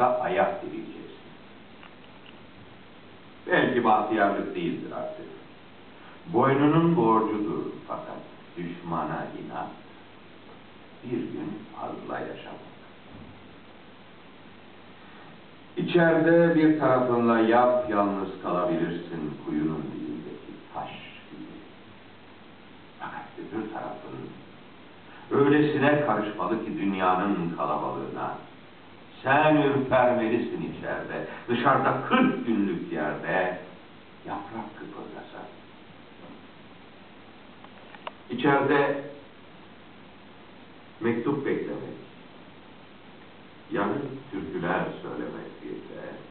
da ayak dileyeceksin. Belki bahtiyarlık değildir artık. Boynunun borcudur fakat düşmana inat. Bir gün fazla yaşamak. İçeride bir tarafınla yap yalnız kalabilirsin kuyunun dibindeki taş gibi. Fakat öbür tarafın öylesine karışmalı ki dünyanın kalabalığına. Sen ürpermelisin içeride, dışarıda kırk günlük yerde yaprak kıpırdasa. İçeride mektup beklemek, yanık türküler söylemek de.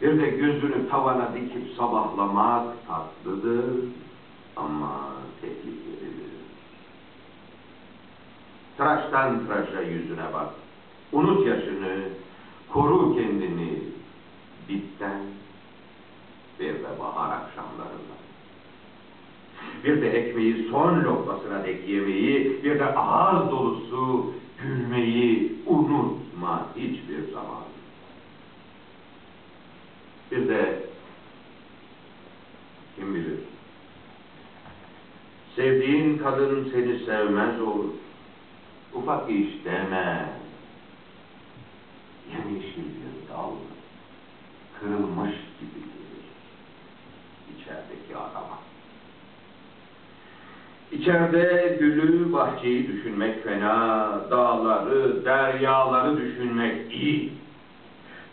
Bir de gözünü tavana dikip sabahlamak tatlıdır ama tehlikelidir. Tıraştan tıraşa yüzüne bak. Unut yaşını, koru kendini bitten bir de bahar akşamlarında. Bir de ekmeği son lokmasına dek yemeyi, bir de ağız dolusu gülmeyi unutma hiçbir zaman. Bir de kim bilir, sevdiğin kadın seni sevmez olur. Ufak iş deme. Kırılmış gibi gelir içerideki adama. İçeride gülü, bahçeyi düşünmek fena, dağları, deryaları düşünmek iyi.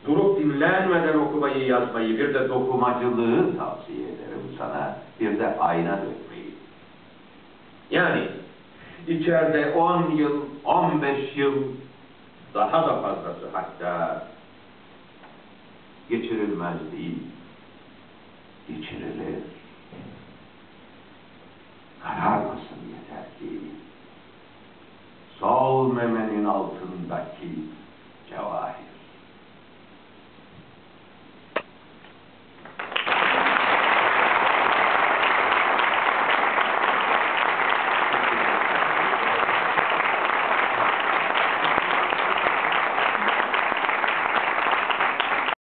Durup dinlenmeden okumayı, yazmayı, bir de dokumacılığı tavsiye ederim sana. Bir de ayna dökmeyi. Yani içeride 10 yıl, 15 yıl, daha da fazlası hatta geçirilmez değil, geçirilir. Kararmasın yeter ki? Sol memenin altındaki cevahir